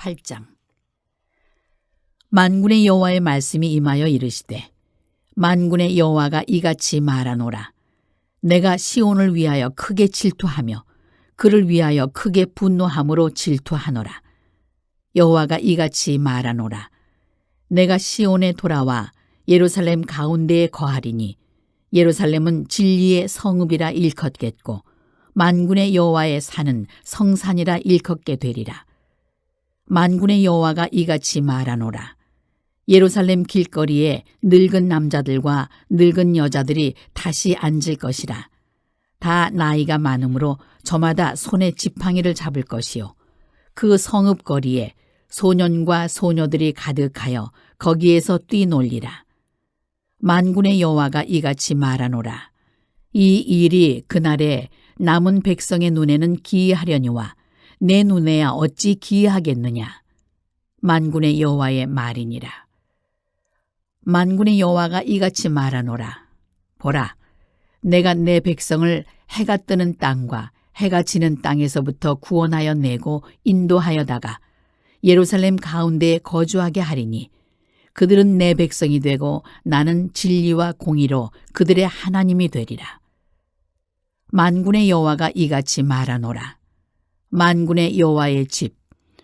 8장. 만군의 여호와의 말씀이 임하여 이르시되 만군의 여호와가 이같이 말하노라. 내가 시온을 위하여 크게 질투하며 그를 위하여 크게 분노함으로 질투하노라. 여호와가 이같이 말하노라. 내가 시온에 돌아와 예루살렘 가운데에 거하리니 예루살렘은 진리의 성읍이라 일컫겠고 만군의 여호와의 산은 성산이라 일컫게 되리라 만군의 여호와가 이같이 말하노라. 예루살렘 길거리에 늙은 남자들과 늙은 여자들이 다시 앉을 것이라. 다 나이가 많으므로 저마다 손에 지팡이를 잡을 것이요. 그 성읍 거리에 소년과 소녀들이 가득하여 거기에서 뛰놀리라. 만군의 여호와가 이같이 말하노라. 이 일이 그날에 남은 백성의 눈에는 기이하려니와 내 눈에야 어찌 기이하겠느냐 만군의 여호와의 말이니라 만군의 여호와가 이같이 말하노라 보라 내가 내 백성을 해가 뜨는 땅과 해가 지는 땅에서부터 구원하여 내고 인도하여다가 예루살렘 가운데에 거주하게 하리니 그들은 내 백성이 되고 나는 진리와 공의로 그들의 하나님이 되리라. 만군의 여호와가 이같이 말하노라. 만군의 여호와의 집,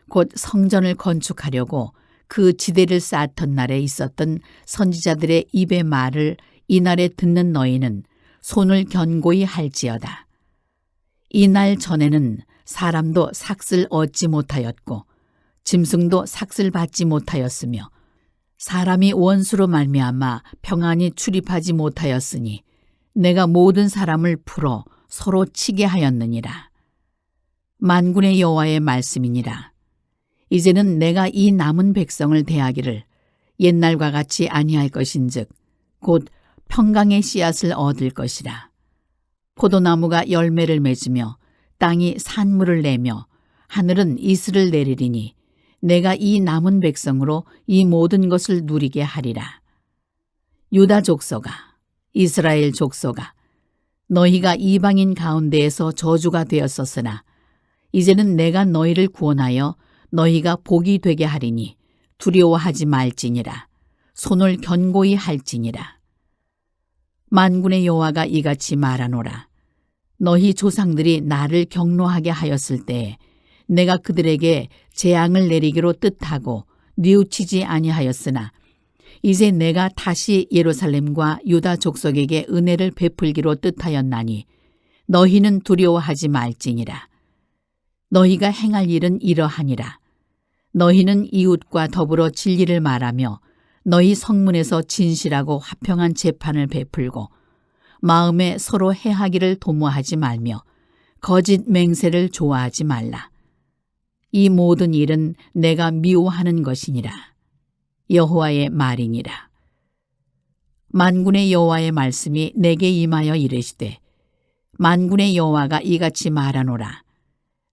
곧 성전을 건축하려고 그 지대를 쌓던 날에 있었던 선지자들의 입의 말을 이날에 듣는 너희는 손을 견고히 할지어다. 이날 전에는 사람도 삭슬 얻지 못하였고 짐승도 삭슬 받지 못하였으며 사람이 원수로 말미암아 평안히 출입하지 못하였으니 내가 모든 사람을 풀어 서로 치게 하였느니라. 만군의 여호와의 말씀이니라. 이제는 내가 이 남은 백성을 대하기를 옛날과 같이 아니할 것인즉 곧 평강의 씨앗을 얻을 것이라. 포도나무가 열매를 맺으며 땅이 산물을 내며 하늘은 이슬을 내리리니 내가 이 남은 백성으로 이 모든 것을 누리게 하리라. 유다 족속아, 이스라엘 족속아, 너희가 이방인 가운데에서 저주가 되었었으나 이제는 내가 너희를 구원하여 너희가 복이 되게 하리니 두려워하지 말지니라. 손을 견고히 할지니라. 만군의 여호와가 이같이 말하노라. 너희 조상들이 나를 경노하게 하였을 때에 내가 그들에게 재앙을 내리기로 뜻하고 뉘우치지 아니하였으나 이제 내가 다시 예루살렘과 유다 족속에게 은혜를 베풀기로 뜻하였나니 너희는 두려워하지 말지니라. 너희가 행할 일은 이러하니라. 너희는 이웃과 더불어 진리를 말하며 너희 성문에서 진실하고 화평한 재판을 베풀고 마음에 서로 해하기를 도모하지 말며 거짓 맹세를 좋아하지 말라. 이 모든 일은 내가 미워하는 것이니라. 여호와의 말이니라. 만군의 여호와의 말씀이 내게 임하여 이르시되 만군의 여호와가 이같이 말하노라.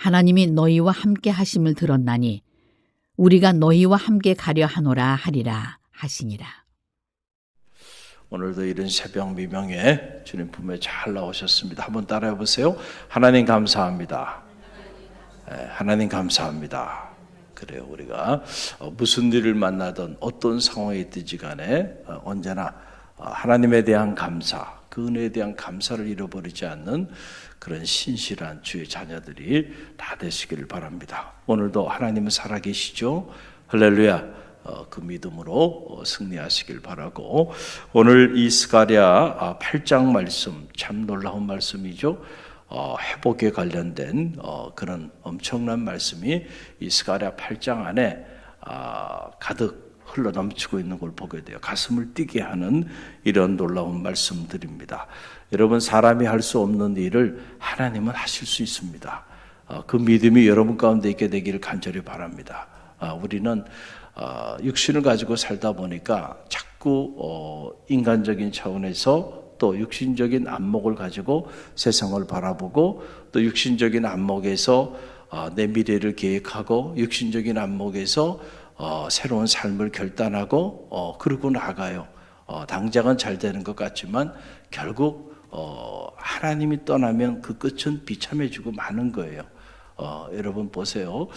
하나님이 너희와 함께 하심을 들었나니 우리가 너희와 함께 가려 하노라 하리라 하시니라. 오늘도 이른 새벽 미명에 주님 품에 잘 나오셨습니다. 한번 따라해 보세요. 하나님 감사합니다. 예, 하나님 감사합니다. 그래요. 우리가 어, 무슨 일을 만나든 어떤 상황에 있든지 간에 어, 언제나 어, 하나님에 대한 감사, 그 은혜에 대한 감사를 잃어버리지 않는 그런 신실한 주의 자녀들이 다 되시기를 바랍니다. 오늘도 하나님은 살아계시죠. 할렐루야. 어, 그 믿음으로 어, 승리하시길 바라고 오늘 이 스가랴 8장 말씀 참 놀라운 말씀이죠. 어, 회복에 관련된 어, 그런 엄청난 말씀이 이 스가랴 8장 안에 아, 가득 흘러 넘치고 있는 걸 보게 돼요. 가슴을 뛰게 하는 이런 놀라운 말씀들입니다. 여러분 사람이 할 수 없는 일을 하나님은 하실 수 있습니다. 어, 그 믿음이 여러분 가운데 있게 되기를 간절히 바랍니다. 아, 우리는 어, 육신을 가지고 살다 보니까 자꾸 어, 인간적인 차원에서 또 육신적인 안목을 가지고 세상을 바라보고 또 육신적인 안목에서 어, 내 미래를 계획하고 육신적인 안목에서 어, 새로운 삶을 결단하고 어, 그러고 나가요. 어, 당장은 잘 되는 것 같지만 결국 어, 하나님이 떠나면 그 끝은 비참해지고 마는 거예요. 어, 여러분 보세요.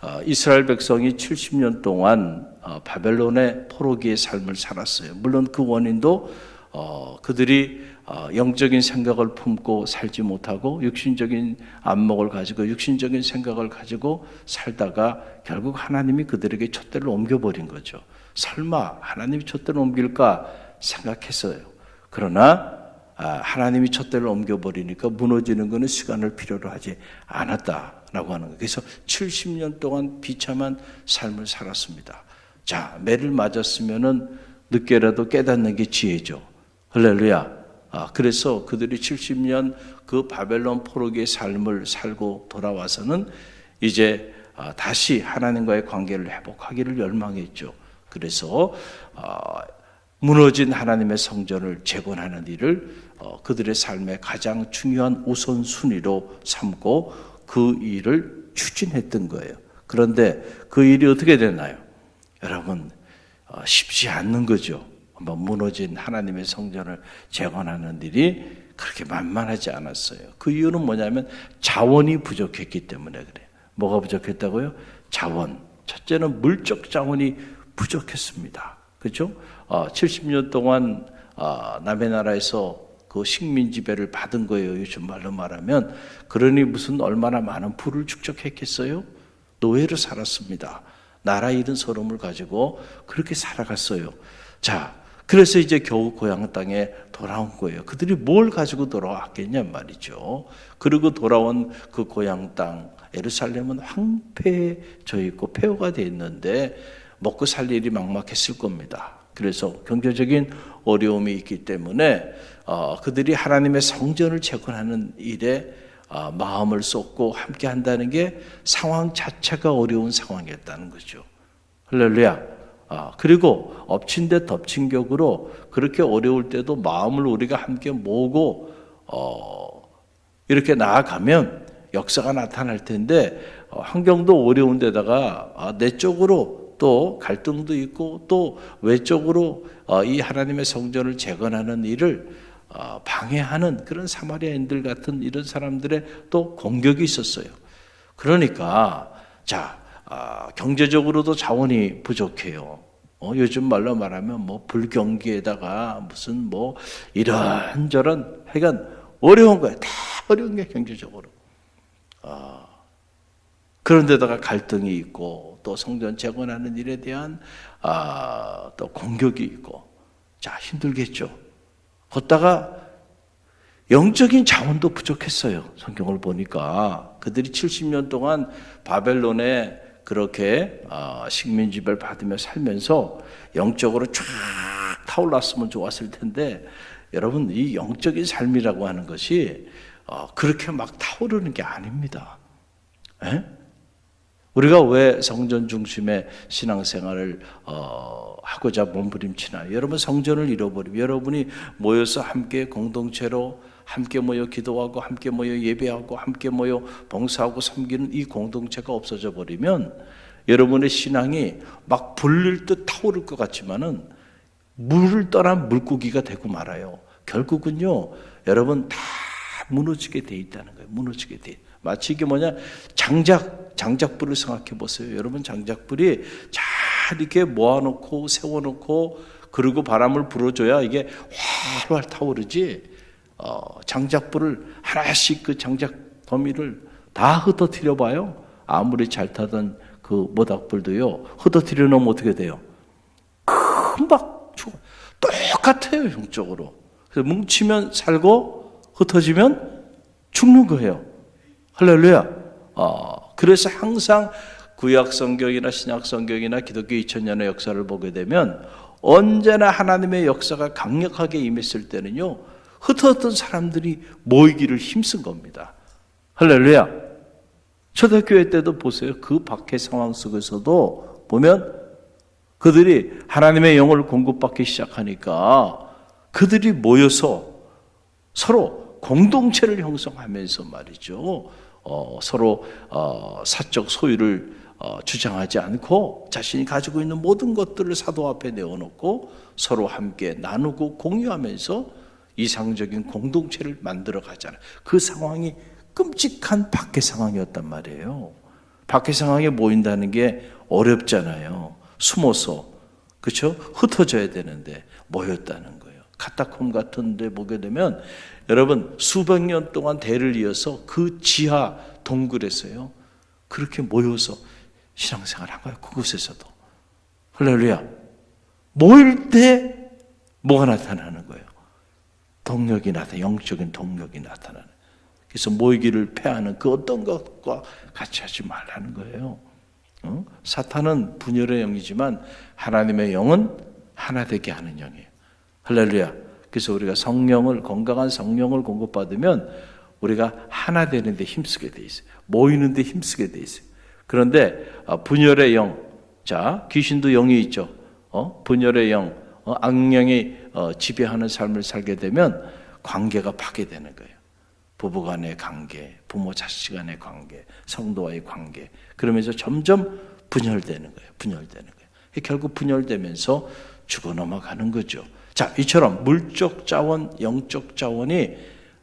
어, 이스라엘 백성이 70년 동안 어, 바벨론의 포로기의 삶을 살았어요. 물론 그 원인도 어, 그들이 어, 영적인 생각을 품고 살지 못하고 육신적인 안목을 가지고 육신적인 생각을 가지고 살다가 결국 하나님이 그들에게 촛대를 옮겨버린 거죠. 설마 하나님이 촛대를 옮길까 생각했어요. 그러나 아, 하나님이 촛대를 옮겨버리니까 무너지는 것은 시간을 필요로 하지 않았다라고 하는 거예요. 그래서 70년 동안 비참한 삶을 살았습니다. 자, 매를 맞았으면은 늦게라도 깨닫는 게 지혜죠. 할렐루야. 아, 그래서 그들이 70년 그 바벨론 포로기의 삶을 살고 돌아와서는 이제 아, 다시 하나님과의 관계를 회복하기를 열망했죠. 그래서 아, 무너진 하나님의 성전을 재건하는 일을 어, 그들의 삶의 가장 중요한 우선순위로 삼고 그 일을 추진했던 거예요. 그런데 그 일이 어떻게 되나요? 여러분 어, 쉽지 않는 거죠. 무너진 하나님의 성전을 재건하는 일이 그렇게 만만하지 않았어요. 그 이유는 뭐냐면 자원이 부족했기 때문에 그래요. 뭐가 부족했다고요? 자원. 첫째는 물적 자원이 부족했습니다. 그렇죠? 어, 70년 동안 어, 남의 나라에서 그 식민 지배를 받은 거예요. 요즘 말로 말하면 그러니 무슨 얼마나 많은 부를 축적했겠어요? 노예로 살았습니다. 나라 잃은 서름을 가지고 그렇게 살아갔어요. 자, 그래서 이제 겨우 고향 땅에 돌아온 거예요. 그들이 뭘 가지고 돌아왔겠냐 말이죠. 그리고 돌아온 그 고향 땅 에루살렘은 황폐해져 있고 폐허가 돼 있는데 먹고 살 일이 막막했을 겁니다. 그래서 경제적인 어려움이 있기 때문에 어, 그들이 하나님의 성전을 재건하는 일에 어, 마음을 쏟고 함께 한다는 게 상황 자체가 어려운 상황이었다는 거죠. 할렐루야. 아, 그리고 엎친 데 덮친 격으로 그렇게 어려울 때도 마음을 우리가 함께 모으고 어, 이렇게 나아가면 역사가 나타날 텐데 어, 환경도 어려운 데다가 아, 내적으로 또 갈등도 있고 또 외적으로 어, 이 하나님의 성전을 재건하는 일을 어, 방해하는 그런 사마리아인들 같은 이런 사람들의 또 공격이 있었어요. 그러니까 자 아, 경제적으로도 자원이 부족해요. 어, 요즘 말로 말하면 뭐 불경기에다가 무슨 뭐 이런저런 하여간 어려운 거예요. 다 어려운 게 경제적으로. 아, 그런데다가 갈등이 있고 또 성전 재건하는 일에 대한 아, 또 공격이 있고 자 힘들겠죠. 걷다가 영적인 자원도 부족했어요. 성경을 보니까 그들이 70년 동안 바벨론에 그렇게 아, 식민 지배를 받으며 살면서 영적으로 쫙 타올랐으면 좋았을 텐데 여러분 이 영적인 삶이라고 하는 것이 어, 그렇게 막 타오르는 게 아닙니다. 에? 우리가 왜 성전 중심의 신앙생활을 어, 하고자 몸부림치나 여러분 성전을 잃어버리면 여러분이 모여서 함께 공동체로 함께 모여 기도하고 함께 모여 예배하고 함께 모여 봉사하고 섬기는 이 공동체가 없어져 버리면 여러분의 신앙이 막 불릴 듯 타오를 것 같지만은 물을 떠난 물고기가 되고 말아요. 결국은요, 여러분 다 무너지게 돼 있다는 거예요. 무너지게 돼. 마치 이게 뭐냐 장작 장작불을 생각해 보세요. 여러분 장작불이 잘 이렇게 모아놓고 세워놓고 그리고 바람을 불어줘야 이게 활활 타오르지. 어, 장작불을 하나씩 그 장작 더미를 다 흩어뜨려 봐요. 아무리 잘 타던 그 모닥불도요 흩어뜨려 놓으면 어떻게 돼요? 금방 죽어. 똑같아요 영적으로. 그래서 뭉치면 살고 흩어지면 죽는 거예요. 할렐루야. 아, 그래서 항상 구약 성경이나 신약 성경이나 기독교 2000년의 역사를 보게 되면 언제나 하나님의 역사가 강력하게 임했을 때는요 흩어졌던 사람들이 모이기를 힘쓴 겁니다. 할렐루야. 초대교회 때도 보세요. 그 박해 상황 속에서도 보면 그들이 하나님의 영을 공급받기 시작하니까 그들이 모여서 서로 공동체를 형성하면서 말이죠. 어, 서로 어, 사적 소유를 어, 주장하지 않고 자신이 가지고 있는 모든 것들을 사도 앞에 내어놓고 서로 함께 나누고 공유하면서 이상적인 공동체를 만들어 가잖아요. 그 상황이 끔찍한 박해 상황이었단 말이에요. 박해 상황에 모인다는 게 어렵잖아요. 숨어서 그렇죠? 흩어져야 되는데 모였다는 거예요. 카타콤 같은 데 보게 되면 여러분 수백 년 동안 대를 이어서 그 지하 동굴에서요. 그렇게 모여서 신앙생활 한 거예요. 그곳에서도. 할렐루야. 모일 때 뭐가 나타나는 거예요? 동력이 나타, 영적인 동력이 나타나는. 그래서 모이기를 패하는 그 어떤 것과 같이 하지 말라는 거예요. 어? 사탄은 분열의 영이지만 하나님의 영은 하나 되게 하는 영이에요. 할렐루야. 그래서 우리가 성령을 건강한 성령을 공급받으면 우리가 하나 되는데 힘쓰게 돼 있어요. 모이는데 힘쓰게 돼 있어요. 그런데 아, 분열의 영, 자 귀신도 영이 있죠. 어? 분열의 영, 어? 악령이 어, 지배하는 삶을 살게 되면 관계가 파괴되는 거예요. 부부 간의 관계, 부모 자식 간의 관계, 성도와의 관계. 그러면서 점점 분열되는 거예요. 분열되는 거예요. 결국 분열되면서 죽어 넘어가는 거죠. 자, 이처럼 물적 자원, 영적 자원이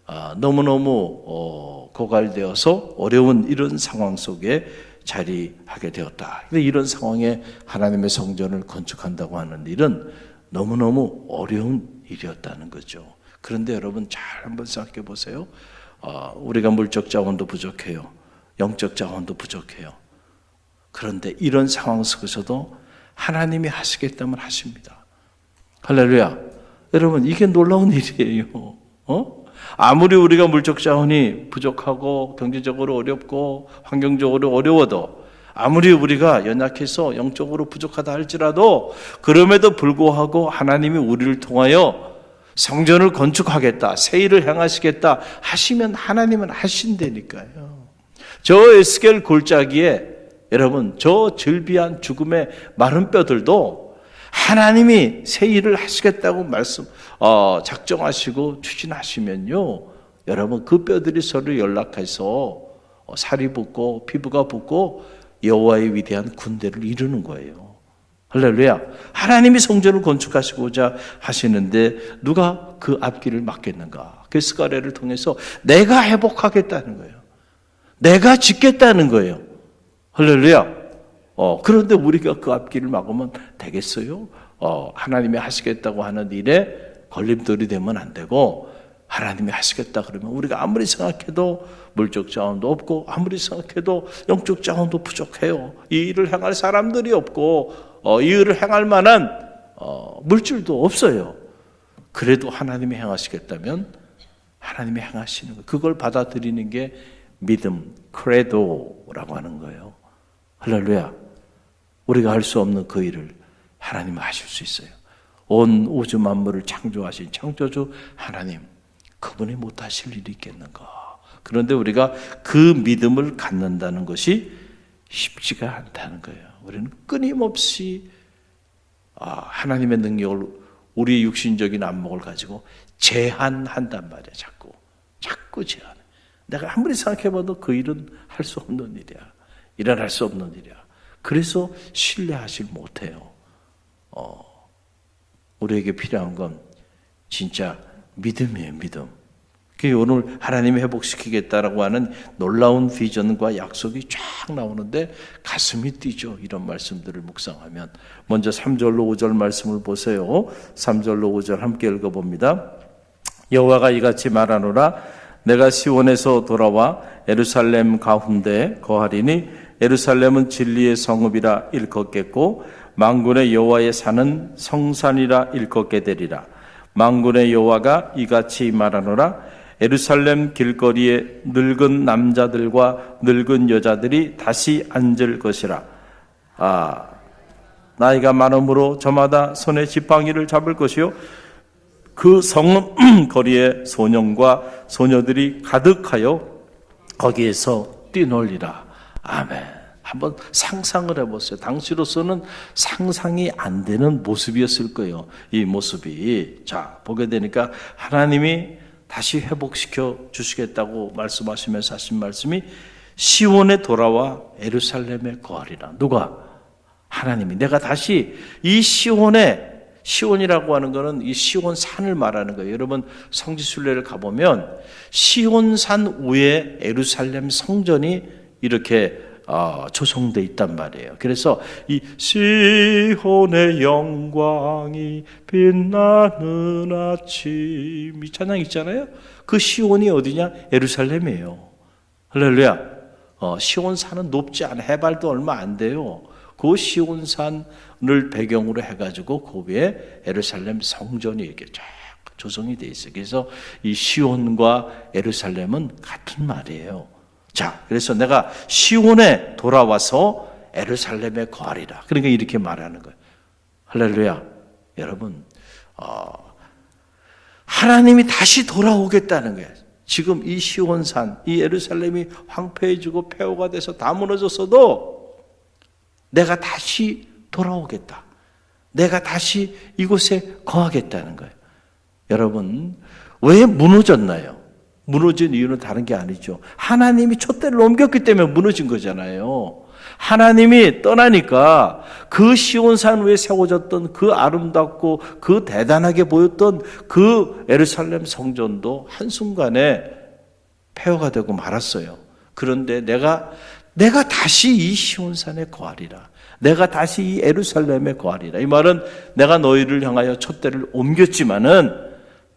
아, 너무너무 어, 고갈되어서 어려운 이런 상황 속에 자리하게 되었다. 이런 상황에 하나님의 성전을 건축한다고 하는 일은 너무너무 어려운 일이었다는 거죠. 그런데 여러분 잘 한번 생각해 보세요. 어, 우리가 물적 자원도 부족해요. 영적 자원도 부족해요. 그런데 이런 상황 속에서도 하나님이 하시겠다면 하십니다. 할렐루야. 여러분, 이게 놀라운 일이에요. 어? 아무리 우리가 물적 자원이 부족하고 경제적으로 어렵고 환경적으로 어려워도 아무리 우리가 연약해서 영적으로 부족하다 할지라도 그럼에도 불구하고 하나님이 우리를 통하여 성전을 건축하겠다, 새 일을 행하시겠다 하시면 하나님은 하신다니까요. 저 에스겔 골짜기에 여러분 저 절비한 죽음의 마른 뼈들도 하나님이 새 일을 하시겠다고 말씀 어, 작정하시고 추진하시면요, 여러분 그 뼈들이 서로 연락해서 어, 살이 붙고 피부가 붙고 여호와의 위대한 군대를 이루는 거예요. 할렐루야. 하나님이 성전을 건축하시고자 하시는데 누가 그 앞길을 막겠는가? 그 스가랴를 통해서 내가 회복하겠다는 거예요. 내가 짓겠다는 거예요. 할렐루야. 어, 그런데 우리가 그 앞길을 막으면 되겠어요? 어, 하나님이 하시겠다고 하는 일에 걸림돌이 되면 안 되고 하나님이 하시겠다 그러면 우리가 아무리 생각해도 물적 자원도 없고 아무리 생각해도 영적 자원도 부족해요. 이 일을 행할 사람들이 없고 어, 이 일을 행할 만한 어, 물질도 없어요. 그래도 하나님이 행하시겠다면 하나님이 행하시는 거 그걸 받아들이는 게 믿음 크레도라고 하는 거예요. 할렐루야. 우리가 할 수 없는 그 일을 하나님은 하실 수 있어요. 온 우주 만물을 창조하신 창조주 하나님, 그분이 못하실 일이 있겠는가? 그런데 우리가 그 믿음을 갖는다는 것이 쉽지가 않다는 거예요. 우리는 끊임없이 아, 하나님의 능력을 우리 육신적인 안목을 가지고 제한한단 말이야, 자꾸. 자꾸 제한. 내가 아무리 생각해봐도 그 일은 할 수 없는 일이야. 일어날 수 없는 일이야. 그래서 신뢰하지 못해요. 어, 우리에게 필요한 건 진짜 믿음이에요, 믿음. 그 오늘 하나님이 회복시키겠다라고 하는 놀라운 비전과 약속이 쫙 나오는데 가슴이 뛰죠. 이런 말씀들을 묵상하면. 먼저 3절로 5절 말씀을 보세요. 3절로 5절 함께 읽어봅니다. 여호와가 이같이 말하노라 내가 시온에서 돌아와 예루살렘 가운데 거하리니 예루살렘은 진리의 성읍이라 일컫겠고 망군의 여호와의 산은 성산이라 일컫게 되리라. 망군의 여호와가 이같이 말하노라. 예루살렘 길거리에 늙은 남자들과 늙은 여자들이 다시 앉을 것이라. 아, 나이가 많음으로 저마다 손에 지팡이를 잡을 것이요. 그 성읍 거리에 소년과 소녀들이 가득하여 거기에서 뛰놀리라. 아멘. 한번 상상을 해보세요. 당시로서는 상상이 안 되는 모습이었을 거예요. 이 모습이. 자, 보게 되니까 하나님이 다시 회복시켜 주시겠다고 말씀하시면서 하신 말씀이 시온에 돌아와 에루살렘에 거하리라. 누가? 하나님이. 내가 다시 이 시온에 시온이라고 하는 것은 이 시온 산을 말하는 거예요. 여러분 성지 순례를 가보면 시온 산 위에 에루살렘 성전이 이렇게 어, 조성돼 있단 말이에요. 그래서 이 시온의 영광이 빛나는 아침 이 찬양 있잖아요. 그 시온이 어디냐? 에루살렘이에요. 할렐루야. 어, 시온산은 높지 않아 해발도 얼마 안 돼요. 그 시온산을 배경으로 해가지고 그 위에 에루살렘 성전이 이렇게 쫙 조성이 돼 있어요. 그래서 이 시온과 에루살렘은 같은 말이에요. 자, 그래서 내가 시온에 돌아와서 에루살렘에 거하리라. 그러니까 이렇게 말하는 거예요. 할렐루야. 여러분, 어, 하나님이 다시 돌아오겠다는 거예요. 지금 이 시온산, 이 예루살렘이 황폐해지고 폐허가 돼서 다 무너졌어도 내가 다시 돌아오겠다. 내가 다시 이곳에 거하겠다는 거예요. 여러분, 왜 무너졌나요? 무너진 이유는 다른 게 아니죠. 하나님이 촛대를 옮겼기 때문에 무너진 거잖아요. 하나님이 떠나니까 그 시온산 위에 세워졌던 그 아름답고 그 대단하게 보였던 그 에르살렘 성전도 한순간에 폐허가 되고 말았어요. 그런데 내가 내가 다시 이 시온산에 거하리라. 내가 다시 이 에루살렘에 거하리라. 이 말은 내가 너희를 향하여 촛대를 옮겼지만은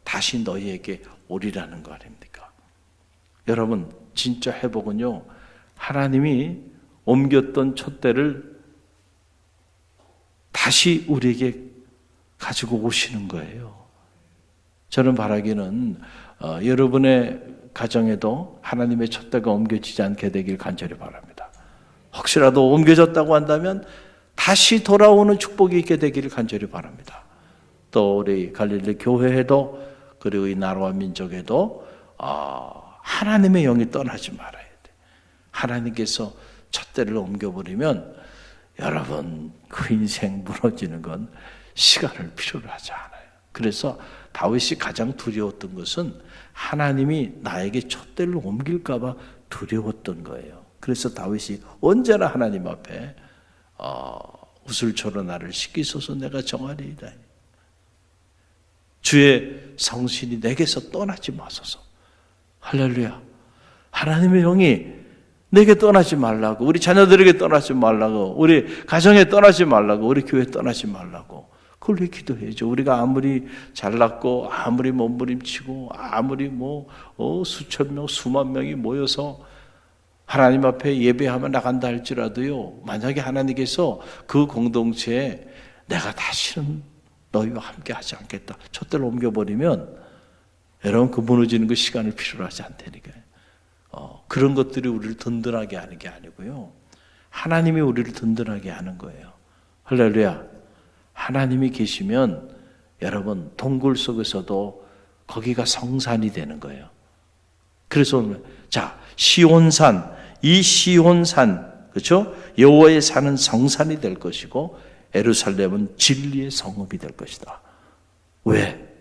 다시 너희에게 오리라는 거 아닙니까? 여러분, 진짜 회복은요. 하나님이 옮겼던 촛대를 다시 우리에게 가지고 오시는 거예요. 저는 바라기는 어, 여러분의 가정에도 하나님의 촛대가 옮겨지지 않게 되길 간절히 바랍니다. 혹시라도 옮겨졌다고 한다면 다시 돌아오는 축복이 있게 되기를 간절히 바랍니다. 또 우리 갈릴리 교회에도 그리고 이 나라와 민족에도 어, 하나님의 영이 떠나지 말아야 돼. 하나님께서 촛대를 옮겨버리면 여러분 그 인생 무너지는 건 시간을 필요로 하지 않아요. 그래서 다윗이 가장 두려웠던 것은 하나님이 나에게 촛대를 옮길까봐 두려웠던 거예요. 그래서 다윗이 언제나 하나님 앞에 어, 우슬초로 나를 씻기소서 내가 정하리이다. 주의 성신이 내게서 떠나지 마소서. 할렐루야. 하나님의 영이 내게 떠나지 말라고, 우리 자녀들에게 떠나지 말라고, 우리 가정에 떠나지 말라고, 우리 교회 떠나지 말라고. 그걸 왜 기도해야죠? 우리가 아무리 잘났고, 아무리 몸부림치고, 아무리 뭐, 어, 수천 명, 수만 명이 모여서 하나님 앞에 예배하며 나간다 할지라도요, 만약에 하나님께서 그 공동체에 내가 다시는 너희와 함께 하지 않겠다. 촛대를 옮겨버리면 여러분 그 무너지는 그 시간을 필요로 하지 않다니까요. 어, 그런 것들이 우리를 든든하게 하는 게 아니고요. 하나님이 우리를 든든하게 하는 거예요. 할렐루야. 하나님이 계시면 여러분 동굴 속에서도 거기가 성산이 되는 거예요. 그래서 오늘 자 시온산 이 시온산 그렇죠? 여호와의 산은 성산이 될 것이고 에루살렘은 진리의 성읍이 될 것이다. 왜?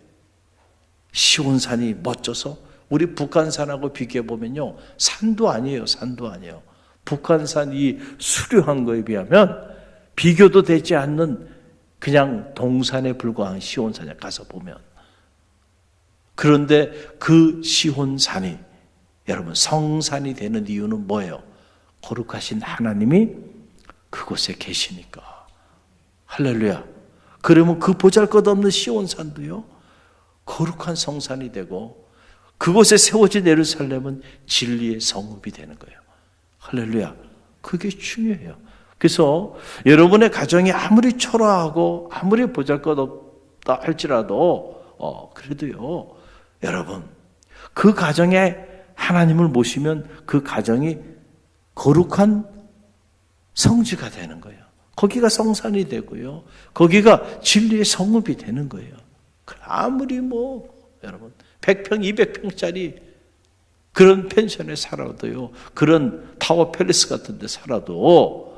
시온산이 멋져서 우리 북한산하고 비교해 보면요 산도 아니에요 산도 아니에요 북한산 이 수려한 거에 비하면 비교도 되지 않는 그냥 동산에 불과한 시온산에 가서 보면 그런데 그 시온산이 여러분 성산이 되는 이유는 뭐예요? 거룩하신 하나님이 그곳에 계시니까 할렐루야. 그러면 그 보잘것없는 시온산도요 거룩한 성산이 되고 그곳에 세워진 예루살렘은 진리의 성읍이 되는 거예요. 할렐루야. 그게 중요해요. 그래서 여러분의 가정이 아무리 초라하고 아무리 보잘것없다 할지라도 어 그래도요. 여러분 그 가정에 하나님을 모시면 그 가정이 거룩한 성지가 되는 거예요. 거기가 성산이 되고요. 거기가 진리의 성읍이 되는 거예요. 아무리 뭐 여러분 100평, 200평짜리 그런 펜션에 살아도요. 그런 타워 팰리스 같은 데 살아도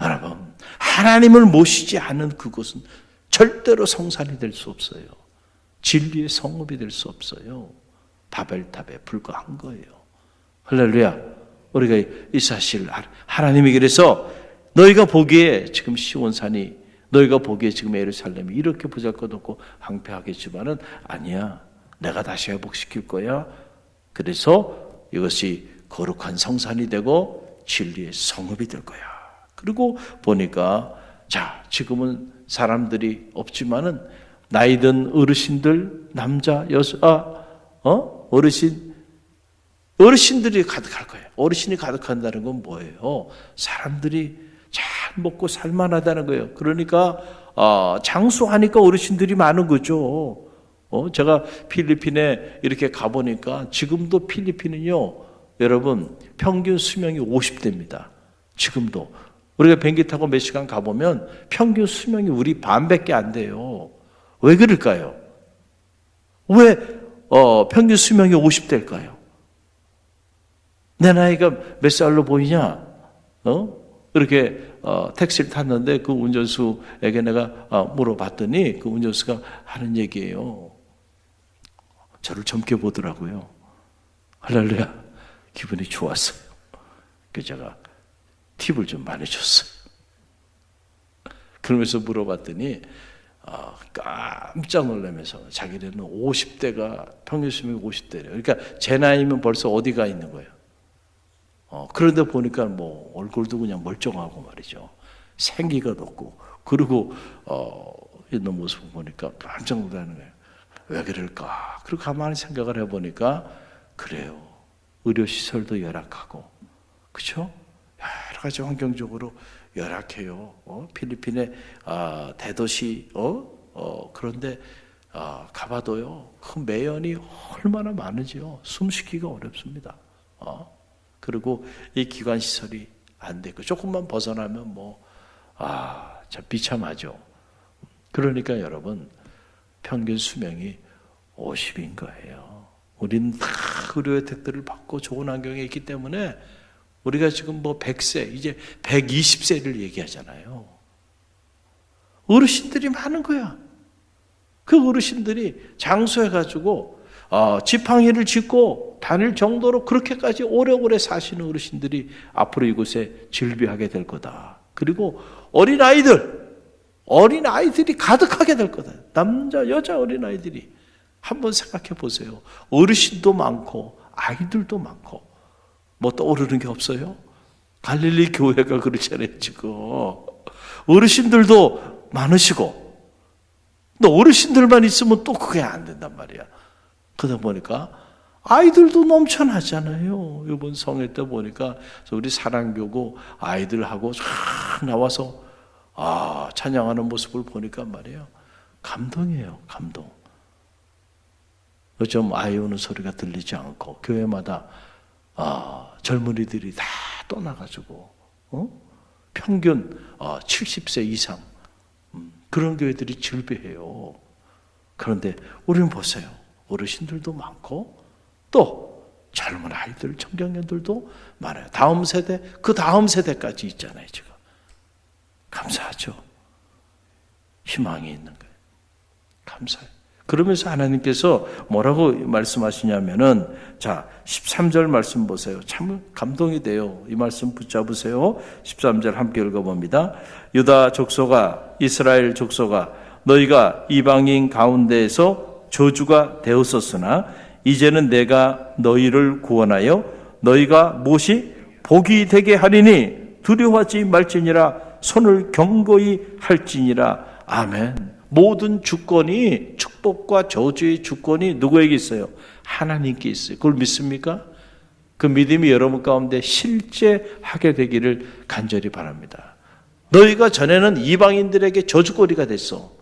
여러분 하나님을 모시지 않은 그곳은 절대로 성산이 될 수 없어요. 진리의 성읍이 될 수 없어요. 바벨탑에 불과한 거예요. 할렐루야. 우리가 이 사실 하나님이 그래서 너희가 보기에 지금 시온산이 너희가 보기에 지금 예루살렘이 이렇게 보잘것없고 황폐하겠지만은 아니야. 내가 다시 회복시킬 거야. 그래서 이것이 거룩한 성산이 되고 진리의 성읍이 될 거야. 그리고 보니까 자, 지금은 사람들이 없지만은 나이든 어르신들, 남자, 여자, 아, 어? 어르신 어르신들이 가득할 거예요. 어르신이 가득한다는 건 뭐예요? 사람들이 잘 먹고 살만하다는 거예요. 그러니까 어, 장수하니까 어르신들이 많은 거죠. 어, 제가 필리핀에 이렇게 가보니까 지금도 필리핀은요, 여러분 평균 수명이 50대입니다. 지금도 우리가 비행기 타고 몇 시간 가보면 평균 수명이 우리 반밖에 안 돼요. 왜 그럴까요? 왜 어, 평균 수명이 50대일까요? 내 나이가 몇 살로 보이냐? 어? 이렇게 어, 택시를 탔는데 그 운전수에게 내가 어, 물어봤더니 그 운전수가 하는 얘기예요. 저를 젊게 보더라고요. 할렐루야. 기분이 좋았어요. 그 제가 팁을 좀 많이 줬어요. 그러면서 물어봤더니 어, 깜짝 놀라면서 자기네는 50대가 평균 수명이 50대래요. 그러니까 제 나이면 벌써 어디가 있는 거예요. 어, 그런데 보니까 뭐 얼굴도 그냥 멀쩡하고 말이죠. 생기가 높고 그리고 어, 있는 모습을 보니까 깜짝 놀라는 거예요. 왜 그럴까? 그리고 가만히 생각을 해보니까 그래요. 의료 시설도 열악하고, 그렇죠? 여러 가지 환경적으로 열악해요. 어? 필리핀의 아, 대도시, 어? 어, 그런데 아, 가봐도요. 그 매연이 얼마나 많은지요. 숨쉬기가 어렵습니다. 어? 그리고 이 기관 시설이 안 되고 조금만 벗어나면 뭐 아, 참 비참하죠. 그러니까 여러분 평균 수명이 50인 거예요. 우리는 다 의료 혜택들을 받고 좋은 환경에 있기 때문에 우리가 지금 뭐 100세, 이제 120세를 얘기하잖아요. 어르신들이 많은 거야. 그 어르신들이 장수해가지고 어, 지팡이를 짚고 다닐 정도로 그렇게까지 오래오래 사시는 어르신들이 앞으로 이곳에 질비하게 될 거다. 그리고 어린 아이들, 어린 아이들이 가득하게 될 거다. 남자, 여자 어린 아이들이 한번 생각해 보세요. 어르신도 많고 아이들도 많고 뭐 떠오르는 게 없어요? 갈릴리 교회가 그렇잖아요 지금 어르신들도 많으시고 또 어르신들만 있으면 또 그게 안 된단 말이야. 그러다 보니까 아이들도 넘쳐나잖아요. 이번 성회 때 보니까 우리 사랑교구 아이들하고 쫙 나와서 아 찬양하는 모습을 보니까 말이에요. 감동이에요. 감동. 요즘 아이 우는 소리가 들리지 않고 교회마다 아, 젊은이들이 다 떠나가지고 어? 평균 어, 70세 이상 음, 그런 교회들이 즐비해요. 그런데 우리는 보세요. 어르신들도 많고 또 젊은 아이들, 청소년들도 많아요. 다음 세대, 그 다음 세대까지 있잖아요, 지금. 감사하죠. 희망이 있는 거예요. 감사해요. 그러면서 하나님께서 뭐라고 말씀하시냐면은 자, 13절 말씀 보세요. 참 감동이 돼요. 이 말씀 붙잡으세요. 13절 함께 읽어 봅니다. 유다 족속아 이스라엘 족속아 너희가 이방인 가운데에서 저주가 되었었으나 이제는 내가 너희를 구원하여 너희가 무엇이 복이 되게 하리니 두려워하지 말지니라 손을 경고히 할지니라 아멘. 모든 주권이 축복과 저주의 주권이 누구에게 있어요? 하나님께 있어요. 그걸 믿습니까? 그 믿음이 여러분 가운데 실제 하게 되기를 간절히 바랍니다. 너희가 전에는 이방인들에게 저주거리가 됐어.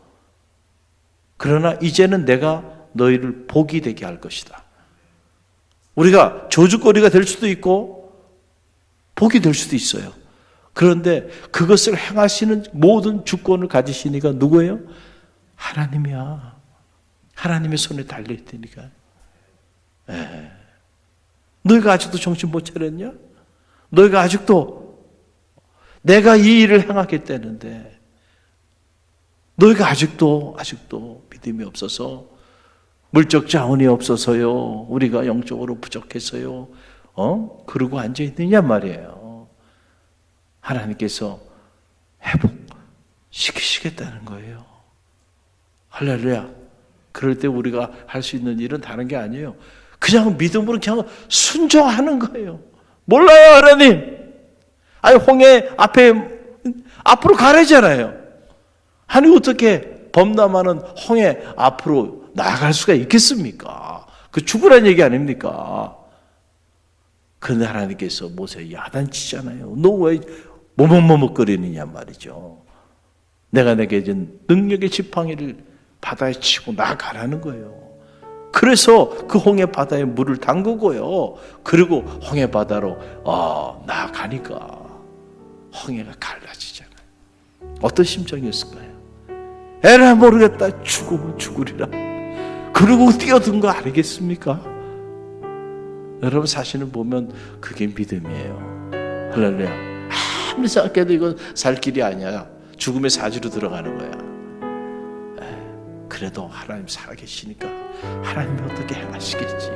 그러나 이제는 내가 너희를 복이 되게 할 것이다. 우리가 저주거리가 될 수도 있고 복이 될 수도 있어요. 그런데 그것을 행하시는 모든 주권을 이가 누구예요? 하나님이야. 하나님의 손에 달려 있다니까. 예. 너희가 아직도 정신 못 차렸냐? 너희가 아직도 내가 이 일을 행하겠다는데 너희가 아직도 아직도 믿음이 없어서 물적 자원이 없어서요. 우리가 영적으로 부족해서요. 어? 그러고 앉아 있느냐 말이에요. 하나님께서 회복 시키시겠다는 거예요. 할렐루야. 그럴 때 우리가 할 수 있는 일은 다른 게 아니에요. 그냥 믿음으로 그냥 순종하는 거예요. 몰라요, 하나님. 아니, 홍해 앞에, 앞으로 가래잖아요. 아니, 어떻게 범람하는 홍해 앞으로 나아갈 수가 있겠습니까? 그 죽으란 얘기 아닙니까? 그런데 하나님께서 모세 야단치잖아요. 너왜 모먹모먹거리느냐 말이죠. 내가 내게 준 능력의 지팡이를 바다에 치고 나가라는 거예요. 그래서 그 홍해 바다에 물을 담그고요. 그리고 홍해 바다로 어, 나가니까 홍해가 갈라지잖아요. 어떤 심정이었을까요? 에라 모르겠다 죽으면 죽으리라. 그러고 뛰어든 거 아니겠습니까? 여러분 사실은 보면 그게 믿음이에요. 할렐루야. 아무리 생각해도 이건 살 길이 아니야. 죽음의 사지로 들어가는 거야. 에, 그래도 하나님 살아계시니까 하나님이 어떻게 행하시겠지.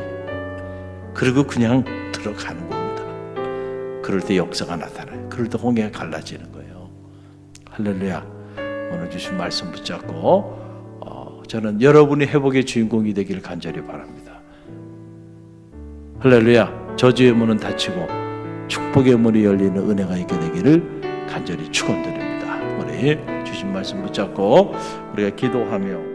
그리고 그냥 들어가는 겁니다. 그럴 때 역사가 나타나요. 그럴 때 홍해가 갈라지는 거예요. 할렐루야. 오늘 주신 말씀 붙잡고 어, 저는 여러분이 회복의 주인공이 되기를 간절히 바랍니다. 할렐루야. 저주의 문은 닫히고 축복의 문이 열리는 은혜가 있게 되기를 간절히 축원드립니다. 우리 주신 말씀 붙잡고 우리가 기도하며